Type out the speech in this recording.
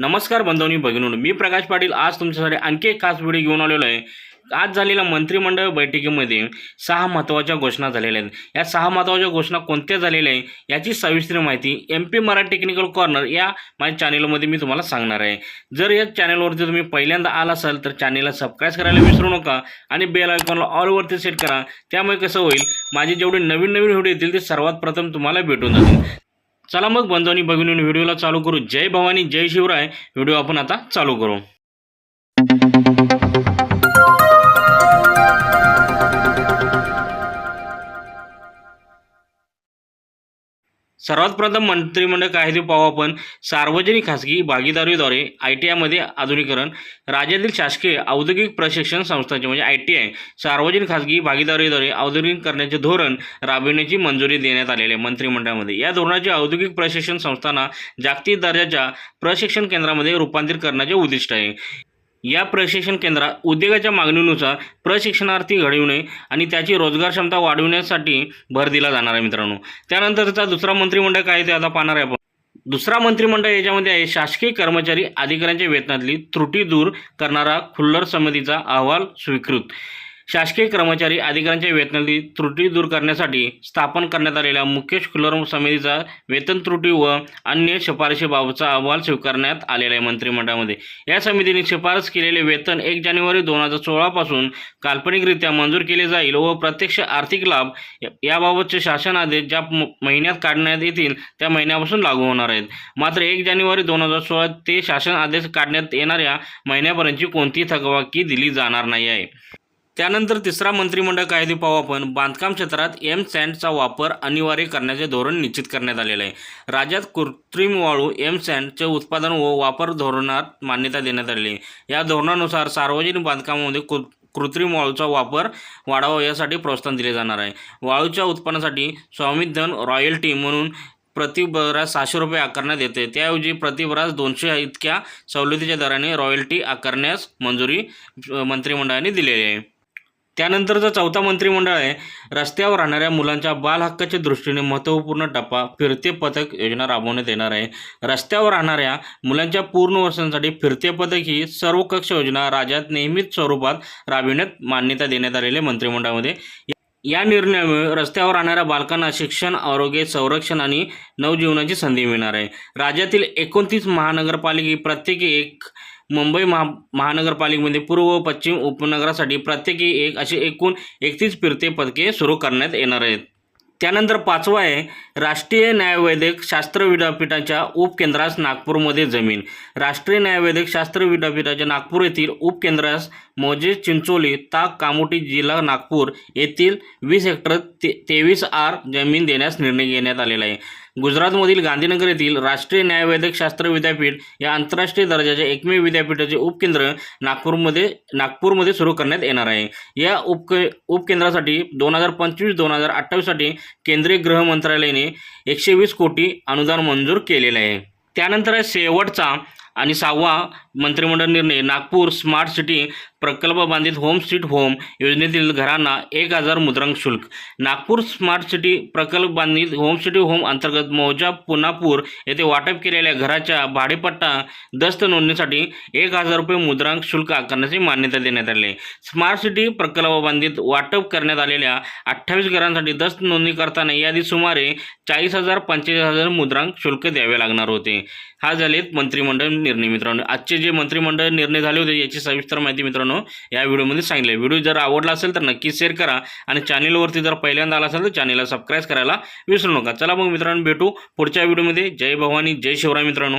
नमस्कार बंधवनी भगिनून. मी प्रकाश पाटील. आज तुमच्यासाठी आणखी एक खास व्हिडिओ घेऊन आलेलो आहे. आज झालेल्या मंत्रिमंडळ बैठकीमध्ये सहा महत्त्वाच्या घोषणा झालेल्या आहेत. या सहा महत्त्वाच्या घोषणा कोणत्या झालेल्या आहे याची सविस्तर माहिती M P Marathi technical corner या माझ्या चॅनेलमध्ये मी तुम्हाला सांगणार आहे. जर या चॅनेलवरती तुम्ही पहिल्यांदा आला असाल तर चॅनेलला सबस्क्राईब करायला विसरू नका आणि बेल आयकॉनला ऑलवरती सेट करा. त्यामुळे कसं होईल माझे जेवढे नवीन नवीन व्हिडिओ येतील ते सर्वात प्रथम तुम्हाला भेटून जातील. चला मग बंधवनी भगिनी व्हिडिओला चालू करू. जय भवानी जय शिवराय. व्हिडिओ आपण आता चालू करू. सर्वात प्रथम मंत्रिमंडळ कायदे पाहू आपण. सार्वजनिक खासगी भागीदारीद्वारे आय टी आयमध्ये आधुनिकरण. राज्यातील शासकीय औद्योगिक प्रशिक्षण संस्थांचे म्हणजे आय टी आय. सार्वजनिक खासगी भागीदारीद्वारे औद्योगिक करण्याचे धोरण राबविण्याची मंजुरी देण्यात आलेली आहे मंत्रिमंडळामध्ये. या धोरणाचे औद्योगिक प्रशिक्षण संस्थांना जागतिक दर्जाच्या प्रशिक्षण केंद्रामध्ये रूपांतरित करण्याचे उद्दिष्ट आहे. या प्रशिक्षण केंद्रात उद्योगाच्या मागणीनुसार प्रशिक्षणार्थी घडविणे आणि त्याची रोजगार क्षमता वाढविण्यासाठी भर दिला जाणार आहे मित्रांनो. त्यानंतरचा दुसरा मंत्रिमंडळ काय ते आता पाहणार आहे आपण. दुसरा मंत्रिमंडळ याच्यामध्ये आहे शासकीय कर्मचारी अधिकाऱ्यांच्या वेतनातली त्रुटी दूर करणारा खुल्लर समितीचा अहवाल स्वीकृत. शासकीय कर्मचारी अधिकाऱ्यांच्या वेतनातील त्रुटी दूर करण्यासाठी स्थापन करण्यात आलेल्या मुख्य खुल्लर समितीचा वेतन त्रुटी व अन्य शिफारशीबाबतचा अहवाल स्वीकारण्यात आलेला आहे मंत्रिमंडळामध्ये. या समितीने शिफारस केलेले वेतन एक जानेवारी दोन हजार सोळापासून काल्पनिकरित्या मंजूर केले जाईल व प्रत्यक्ष आर्थिक लाभ याबाबतचे शासन आदेश ज्या महिन्यात काढण्यात येतील त्या महिन्यापासून लागू होणार आहेत. मात्र एक जानेवारी दोन हजार सोळा ते शासन आदेश काढण्यात येणाऱ्या महिन्यापर्यंतची कोणतीही थकबाकी दिली जाणार नाही आहे. त्यानंतर तिसरा मंत्रिमंडळ कायदे पाहू आपण. बांधकाम क्षेत्रात एम सँडचा वापर अनिवार्य करण्याचे धोरण निश्चित करण्यात आलेलं आहे. राज्यात कृत्रिम वाळू एम सँडचे उत्पादन व वापर धोरणात मान्यता देण्यात आलेली आहे. या धोरणानुसार सार्वजनिक बांधकामामध्ये कृ कृत्रिम वाळूचा वापर वाढावा यासाठी प्रोत्साहन दिले जाणार आहे. वाळूच्या उत्पन्नासाठी स्वामिधन रॉयल्टी म्हणून प्रतिबरास सहाशे रुपये आकारण्यात येते. त्याऐवजी प्रतिबरास दोनशे इतक्या सवलतीच्या दराने रॉयल्टी आकारण्यास मंजुरी मंत्रिमंडळाने दिलेली आहे. त्यानंतरचा चौथा मंत्रिमंडळ आहे रस्त्यावर राहणाऱ्या मुलांच्या बालहक्काच्या दृष्टीने महत्त्वपूर्ण टप्पा फिरते पथक योजना राबवण्यात येणार आहे. रस्त्यावर राहणाऱ्या मुलांच्या पूर्ण वर्षांसाठी फिरते पथक ही सर्व कक्ष योजना राज्यात नियमित स्वरूपात राबविण्यात मान्यता देण्यात आलेली आहे मंत्रिमंडळामध्ये. या निर्णयामुळे रस्त्यावर राहणाऱ्या बालकांना शिक्षण आरोग्य संरक्षण आणि नवजीवनाची संधी मिळणार आहे. राज्यातील एकोणतीस महानगरपालिके प्रत्येकी एक मुंबई महा महानगरपालिकेमध्ये पूर्व व पश्चिम उपनगरासाठी प्रत्येकी एक असे एकूण एकतीस फिरते पदके सुरू करण्यात येणार आहेत. त्यानंतर पाचवा आहे राष्ट्रीय न्यायवैद्यक शास्त्र विद्यापीठाच्या उपकेंद्रास नागपूरमध्ये जमीन. राष्ट्रीय न्यायवैद्यक शास्त्र विद्यापीठाच्या नागपूर येथील उपकेंद्रास मोजे चिंचोली ताक कामोटी जिल्हा नागपूर येथील वीस हेक्टर ते तेवीस आर जमीन देण्यास निर्णय घेण्यात आलेला आहे. गुजरातमधील गांधीनगर येथील राष्ट्रीय न्यायवैद्यक शास्त्र विद्यापीठ या आंतरराष्ट्रीय दर्जाच्या एकमेव विद्यापीठाचे उपकेंद्र नागपूरमध्ये नागपूरमध्ये सुरू करण्यात येणार आहे. या उपक उपकेंद्रासाठी दोन हजार पंचवीस दोन हजार अठ्ठावीससाठी केंद्रीय गृह मंत्रालयाने एकशे वीस कोटी अनुदान मंजूर केलेले आहे. त्यानंतर शेवटचा आणि सहावा मंत्रिमंडळ निर्णय नागपूर स्मार्ट सिटी प्रकल्प बांधित होम स्ट्रीट होम योजनेतील घरांना एक हजार मुद्रांक शुल्क. नागपूर स्मार्ट सिटी प्रकल्प बांधित होम सिटी होम अंतर्गत मौजा पुनापूर येथे वाटप केलेल्या घराच्या भाडेपट्टा दस्त नोंदणीसाठी एक हजार रुपये मुद्रांक शुल्क आकारण्याची मान्यता देण्यात आली. आहे स्मार्ट सिटी प्रकल्प बांधित वाटप करण्यात आलेल्या अठ्ठावीस घरांसाठी दस्त नोंदणी करताना याआधी सुमारे चाळीस हजार पंचेचाळीस हजार मुद्रांक शुल्क द्यावे लागणार होते. हा झालेत मंत्रिमंडळ निर्णय. मित्रांनो आजचे जे मंत्रिमंडळ निर्णय झाले होते याची सविस्तर माहिती मित्रांनो मित्रांनो या व्हिडिओमध्ये सांगितली व्हिडिओ जर आवडला असेल तर नक्की शेअर करा आणि चॅनेलवरती जर पहिल्यांदा आला असेल तर चॅनेलला सबस्क्राईब करायला विसरू नका. चला मग मित्रांनो भेटू पुढच्या व्हिडिओमध्ये. जय भवानी जय शिवराय मित्रांनो.